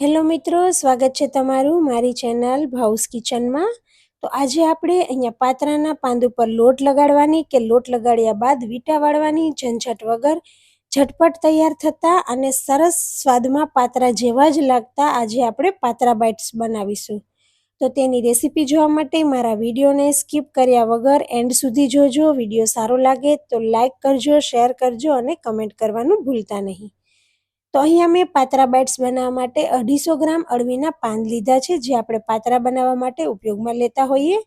Hello મિત્રો, સ્વાગત છે તમારું મારી ચેનલ ભાઉસ કિચનમાં. તો આજે આપણે અહીંયા પાત્રાના પાંદ ઉપર લોટ લગાડવાની કે લોટ લગાડ્યા બાદ વીટા વાળવાની ઝંઝટ વગર ઝટપટ તૈયાર થતા અને સરસ સ્વાદમાં પાત્રા જેવા જ લાગતા આજે આપણે પાત્રા બાઇટ્સ બનાવીશું. તો તેની રેસીપી જોવા માટે મારા વિડીયોને સ્કીપ કર્યા વગર એન્ડ સુધી જોજો. વીડિયો સારો લાગે તો લાઇક કરજો, શેર કરજો અને કમેન્ટ કરવાનું ભૂલતા નહીં. તો અહીંયા મેં પાતરા બાઇટ્સ બનાવવા માટે અઢીસો ગ્રામ અળવીના પાન લીધા છે, જે આપણે પાતરા બનાવવા માટે ઉપયોગમાં લેતા હોઈએ.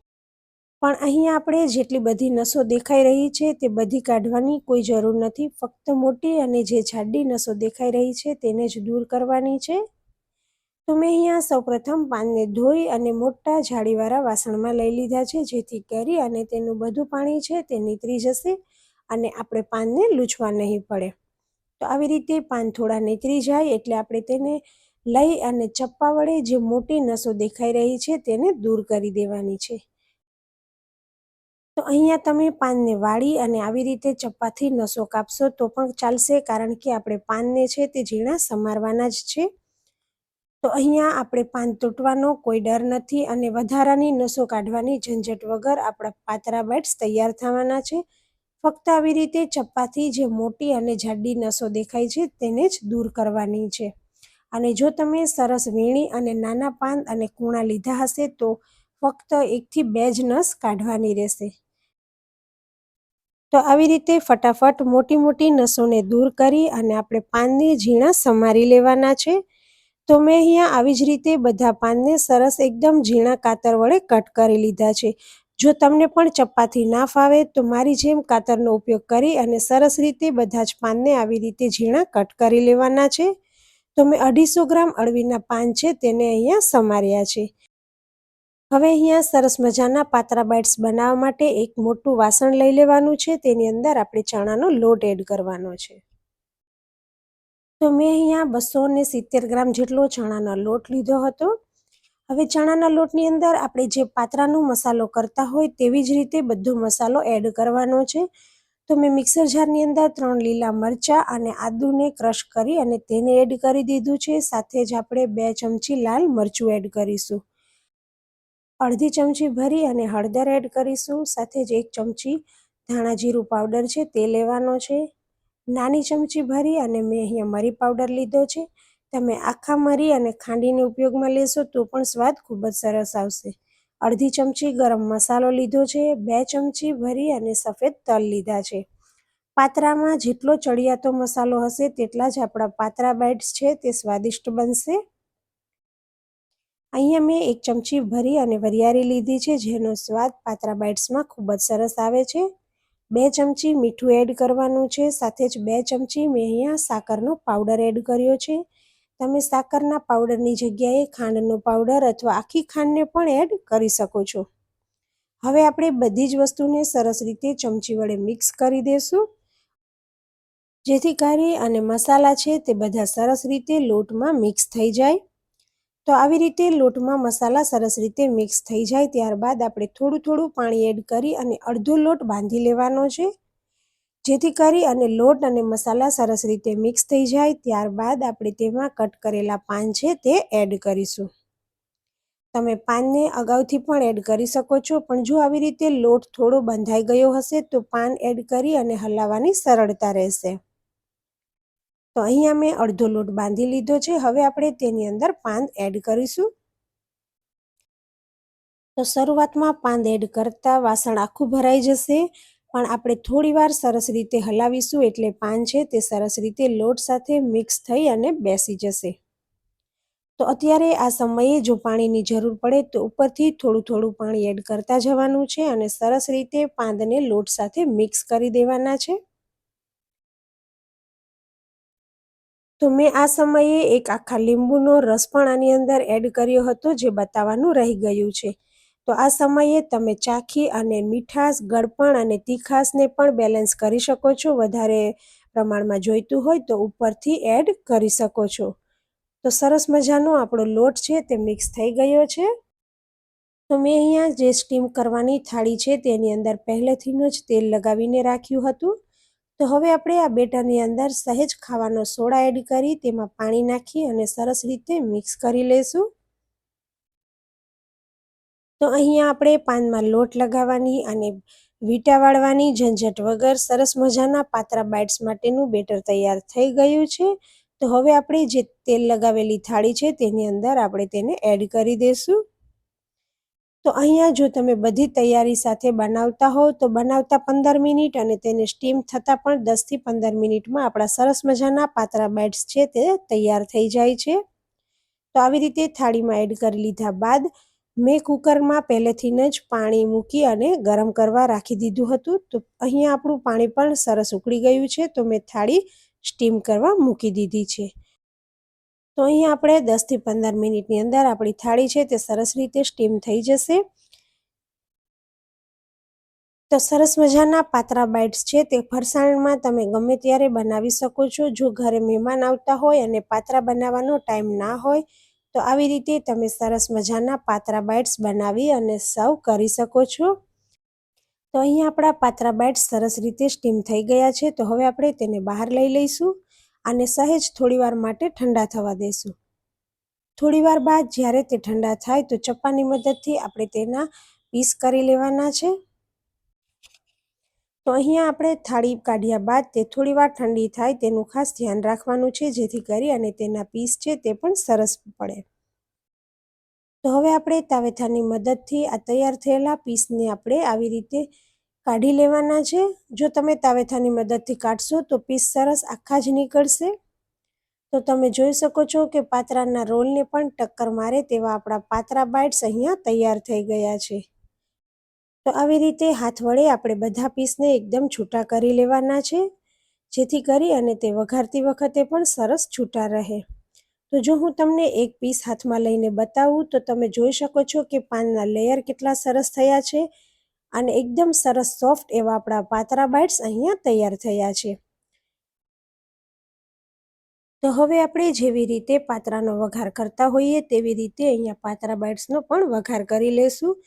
પણ અહીંયા આપણે જેટલી બધી નસો દેખાઈ રહી છે તે બધી કાઢવાની કોઈ જરૂર નથી. ફક્ત મોટી અને જે જાડી નસો દેખાઈ રહી છે તેને જ દૂર કરવાની છે. તો મેં અહીંયા સૌપ્રથમ પાનને ધોઈ અને મોટા જાળીવાળા વાસણમાં લઈ લીધા છે, જેથી કરી અને તેનું બધું પાણી છે તે નીતરી જશે અને આપણે પાનને લૂછવા નહીં પડે. તો આવી રીતે પાન થોડા નીતરી જાય એટલે આપણે તેને લઈ અને ચપ્પા વડે જે મોટી નસો દેખાઈ રહી છે તેને દૂર કરી દેવાની છે. તો અહીંયા તમે પાનને વાળી અને આવી રીતે ચપ્પાથી નસો કાપશો તો પણ ચાલશે કારણ કે આપણે પાનને છે તે ઝીણા સમારવાના જ છે. તો અહીંયા આપણે પાન તૂટવાનો કોઈ ડર નથી અને વધારાની નસો કાઢવાની ઝંઝટ વગર આપણા પાતરા બાઇટ્સ તૈયાર થવાના છે. ફક્ત આવી રીતે ચપ્પાથી જે મોટી અને જાડી નસો દેખાય છે તેને જ દૂર કરવાની છે. અને જો તમે સરસ વીણી અને નાના પાન અને કૂણા લીધા હશે તો ફક્ત એકથી બે જ નસ કાઢવાની રહેશે. તો આવી રીતે ફટાફટ મોટી મોટી નસોને દૂર કરી અને આપણે પાનને ઝીણા સમારી લેવાના છે. તો મેં અહીંયા આવી જ રીતે બધા પાનને સરસ એકદમ ઝીણા કાતર વડે કટ કરી લીધા છે. જો તમને પણ ચપ્પાથી ના ફાવે તો મારી જેમ કાતરનો ઉપયોગ કરી અને સરસ રીતે બધા જ પાનને આવી રીતે ઝીણા કટ કરી લેવાના છે. તો મેં અઢીસો ગ્રામ અળવીના પાન છે તેને અહીંયા સમાર્યા છે. હવે અહીંયા સરસ મજાના પાતરા બાઇટ્સ બનાવવા માટે એક મોટું વાસણ લઈ લેવાનું છે. તેની અંદર આપણે ચણાનો લોટ એડ કરવાનો છે. તો મેં અહીંયા બસો ને સિત્તેર ગ્રામ જેટલો ચણાનો લોટ લીધો હતો. હવે ચણાના લોટની અંદર આપણે જે પાત્રાનો મસાલો કરતા હોય તેવી જ રીતે બધો મસાલો એડ કરવાનો છે. તો મેં મિક્સર જારની અંદર ત્રણ લીલા મરચાં અને આદુને ક્રશ કરી અને તેને એડ કરી દીધું છે. સાથે જ આપણે બે ચમચી લાલ મરચું એડ કરીશું. અડધી ચમચી ભરી અને હળદર એડ કરીશું. સાથે જ એક ચમચી ધાણા જીરું પાવડર છે તે લેવાનો છે. નાની ચમચી ભરી અને મેં અહીંયા મરી પાવડર લીધો છે. તમે આખા મરી અને ખાંડીને ઉપયોગમાં લેશો તો પણ સ્વાદ ખૂબ જ સરસ આવશે. અડધી ચમચી ગરમ મસાલો લીધો છે, બે ચમચી ભરી અને સફેદ તલ લીધા છે. પાત્રામાં જેટલો ચડિયાતો મસાલો હશે તેટલા જ આપણા પાત્રા બાઇટ્સ છે તે સ્વાદિષ્ટ બનશે. અહીંયા મેં એક ચમચી ભરી અને વરિયાળી લીધી છે, જેનો સ્વાદ પાત્રા બાઇટ્સમાં ખૂબ જ સરસ આવે છે. બે ચમચી મીઠું એડ કરવાનું છે, સાથે જ બે ચમચી મેં અહીંયા સાકરનો પાવડર એડ કર્યો છે. તમે સાકરના પાવડરની જગ્યાએ ખાંડનો પાવડર અથવા આખી ખાંડને પણ એડ કરી શકો છો. હવે આપણે બધી જ વસ્તુને સરસ રીતે ચમચી વડે મિક્સ કરી દઈશું જેથી કરી અને મસાલા છે તે બધા સરસ રીતે લોટમાં મિક્સ થઈ જાય. તો આવી રીતે લોટમાં મસાલા સરસ રીતે મિક્સ થઈ જાય ત્યારબાદ આપણે થોડું થોડું પાણી એડ કરી અને અડધો લોટ બાંધી લેવાનો છે. જેથી કરી અને લોટ અને મસાલા સરસ રીતે મિક્સ થઈ જાય, ત્યારબાદ આપણે તેમાં કટ કરેલા પાન છે તે એડ કરીશું. તમે પાનને અગાઉથી પણ એડ કરી શકો છો, પણ જો આવી રીતે લોટ થોડો બંધાઈ ગયો હશે, તો પાન એડ કરી અને હલાવવાની સરળતા રહેશે. તો અહીંયા મેં અડધો લોટ બાંધી લીધો છે, હવે આપણે તેની અંદર પાન એડ કરીશું. તો શરૂઆતમાં પાન એડ કરતાં વાસણ આખું ભરાઈ જશે પણ આપણે થોડીવાર સરસ રીતે હલાવીશું એટલે પાન છે તે સરસ રીતે લોટ સાથે મિક્સ થઈ અને બેસી જશે. તો અત્યારે આ સમયે જો પાણીની જરૂર પડે તો ઉપરથી થોડું થોડું પાણી એડ કરતા જવાનું છે અને સરસ રીતે પાંદને લોટ સાથે મિક્સ કરી દેવાના છે. તો મેં આ સમયે એક આખા લીંબુનો રસ પણ આની અંદર એડ કર્યો હતો જે બતાવવાનું રહી ગયું છે. તો આ સમયે તમે ચાખી અને મીઠાશ, ગળપણ અને તીખાશને પણ બેલેન્સ કરી શકો છો. વધારે પ્રમાણમાં જોઈતું હોય તો ઉપરથી એડ કરી શકો છો. તો સરસ મજાનો આપણો લોટ છે તે મિક્સ થઈ ગયો છે. તો મેં અહીંયા જે સ્ટીમ કરવાની થાળી છે તેની અંદર પહેલેથીનું જ તેલ લગાવીને રાખ્યું હતું. તો હવે આપણે આ બેટરની અંદર સહેજ ખાવાનો સોડા એડ કરી તેમાં પાણી નાખી અને સરસ રીતે મિક્સ કરી લઈશું તો અહીંયા આપણે પાનમાં લોટ લગાવવાની અને વીટા વાળવાની ઝંઝટ વગર સરસ મજાના પાતરા બાઇટ્સ માટેનું બેટર તૈયાર થઈ ગયું છે. તો હવે આપણે જે તેલ લગાવેલી થાળી છે તેની અંદર આપણે તેને એડ કરી દઈશું તો અહીંયા જો તમે બધી તૈયારી સાથે બનાવતા હો તો બનાવતા પંદર મિનિટ અને તેને સ્ટીમ થતાં પણ દસથી પંદર મિનિટમાં આપણા સરસ મજાના પાતરા બાઇટ્સ છે તે તૈયાર થઈ જાય છે. તો આવી રીતે થાળીમાં એડ કરી લીધા બાદ મેં કુકરમાં પહેલેથી જ પાણી મૂકી અને ગરમ કરવા રાખી દીધું હતું. તો અહીંયા આપણું પાણી પણ સરસ ઉકળી ગયું છે. તો મેં થાળી સ્ટીમ કરવા મૂકી દીધી છે. તો અહીંયા આપણે દસથી પંદર મિનિટની અંદર આપણી થાળી છે તે સરસ રીતે સ્ટીમ થઈ જશે. તો સરસ મજાના પાતરા બાઇટ્સ છે તે ફરસાણમાં તમે ગમે ત્યારે બનાવી શકો છો. જો ઘરે મહેમાન આવતા હોય અને પાત્રા બનાવવાનો ટાઈમ ના હોય તો આવી રીતે તમે સરસ મજાના પાત્રા બાઇટ્સ બનાવી અને સર્વ કરી શકો છો. તો અહીંયા આપણા પાત્રા બાઇટ્સ સરસ રીતે સ્ટીમ થઈ ગયા છે. તો હવે આપણે તેને બહાર લઈ લઈશું અને સહેજ થોડીવાર માટે ઠંડા થવા દઈશું. થોડીવાર બાદ જ્યારે તે ઠંડા થાય તો ચપ્પાની મદદથી આપણે તેના પીસ કરી લેવાના છે. તો અહીંયા આપણે થાળી કાઢ્યા બાદ તે થોડીવાર ઠંડી થાય તેનું ખાસ ધ્યાન રાખવાનું છે, જેથી કરી અને તેના પીસ છે તે પણ સરસ પડે. તો હવે આપણે તાવેથાની મદદથી આ તૈયાર થયેલા પીસને આપણે આવી રીતે કાઢી લેવાના છે. જો તમે તાવેથાની મદદથી કાઢશો તો પીસ સરસ આખા જ નીકળશે. તો તમે જોઈ શકો છો કે પાત્રાના રોલને પણ ટક્કર મારે તેવા આપણા પાત્રા બાઇટ્સ અહીંયા તૈયાર થઈ ગયા છે. તો આવી રીતે હાથ વડે આપણે બધા પીસને એકદમ છૂટા કરી લેવાના છે, જેથી કરી અને તે વઘારતી વખતે પણ સરસ છૂટા રહે. તો જો હું તમને એક પીસ હાથમાં લઈને બતાવું, તો તમે જોઈ શકો છો કે પાનના લેયર કેટલા સરસ થયા છે અને એકદમ સરસ સોફ્ટ એવા આપણા પાતરા બાઇટ્સ અહીંયા તૈયાર થયા છે. તો હવે આપણે જેવી રીતે પાત્રાનો વઘાર કરતા હોઈએ, તેવી રીતે અહીંયા પાતરા બાઇટ્સનો પણ વઘાર કરી લેશું.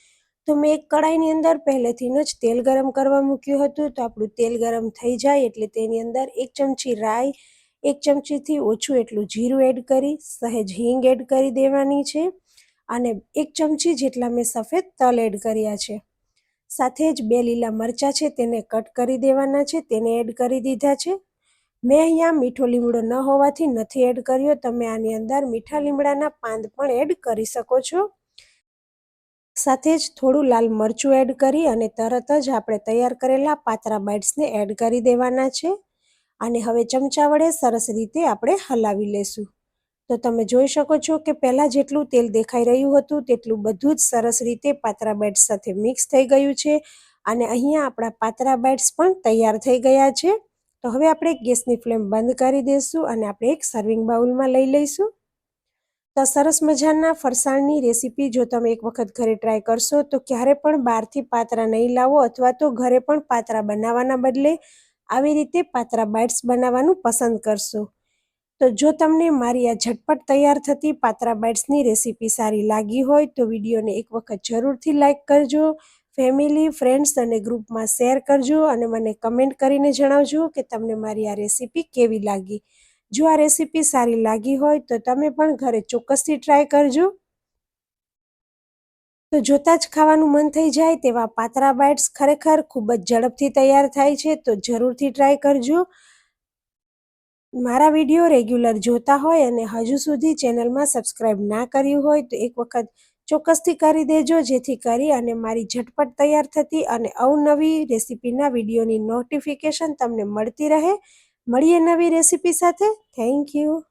તો મેં એક કડાઈની અંદર પહેલેથી જ તેલ ગરમ કરવા મૂક્યું હતું. તો આપણું તેલ ગરમ થઈ જાય એટલે તેની અંદર એક ચમચી રાઈ, એક ચમચીથી ઓછું એટલું જીરું એડ કરી, સહેજ હિંગ એડ કરી દેવાની છે અને એક ચમચી જેટલા મેં સફેદ તલ એડ કર્યા છે. સાથે જ બે લીલા મરચાં છે તેને કટ કરી દેવાના છે, તેને એડ કરી દીધા છે. મેં અહીંયા મીઠો લીમડો ન હોવાથી નથી એડ કર્યો. તમે આની અંદર મીઠા લીમડાના પાંદ પણ એડ કરી શકો છો. સાથે જ થોડું લાલ મરચું એડ કરી અને તરત જ આપણે તૈયાર કરેલા પાતરા બાઇટ્સને એડ કરી દેવાના છે. અને હવે ચમચા વડે સરસ રીતે આપણે હલાવી લેશું. તો તમે જોઈ શકો છો કે પહેલાં જેટલું તેલ દેખાઈ રહ્યું હતું, તેટલું બધું જ સરસ રીતે પાત્રા બાઇટ્સ સાથે મિક્સ થઈ ગયું છે. અને અહીંયા આપણા પાતરા બાઇટ્સ પણ તૈયાર થઈ ગયા છે. તો હવે આપણે ગેસની ફ્લેમ બંધ કરી દઈશું અને આપણે એક સર્વિંગ બાઉલમાં લઈ લઈશું. તો સરસ મજાના ફરસાણની રેસીપી જો તમે એક વખત ઘરે ટ્રાય કરશો, તો ક્યારે પણ બહારથી પાત્રા નહીં લાવો અથવા તો ઘરે પણ પાત્રા બનાવવાના બદલે આવી રીતે પાત્રા બાઇટ્સ બનાવવાનું પસંદ કરશો. તો જો તમને મારી આ ઝટપટ તૈયાર થતી પાત્રા બાઇટ્સની રેસીપી સારી લાગી હોય, તો વિડીયોને એક વખત જરૂરથી લાઇક કરજો ફેમિલી ફ્રેન્ડ્સ અને ગ્રુપમાં શેર કરજો અને મને કમેન્ટ કરીને જણાવજો કે તમને મારી આ રેસીપી કેવી લાગી. જો આ રેસીપી સારી લાગી હોય તો તમે પણ ઘરે ચોક્કસથી ટ્રાય કરજો. તો જોતાં જ ખાવાનું મન થઈ જાય તેવા પાતરા બાઇટ્સ ખરેખર ખૂબ જ ઝડપથી તૈયાર થાય છે, તો જરૂરથી ટ્રાય કરજો. મારા વીડિયો રેગ્યુલર જોતા હોય અને હજુ સુધી ચેનલમાં સબસ્ક્રાઈબ ના કર્યું હોય તો એક વખત ચોક્કસથી કરી દેજો, જેથી કરી અને મારી ઝટપટ તૈયાર થતી અને અવનવી રેસીપીના વિડીયોની નોટિફિકેશન તમને મળતી રહે. મળીએ નવી રેસીપી સાથે. Thank you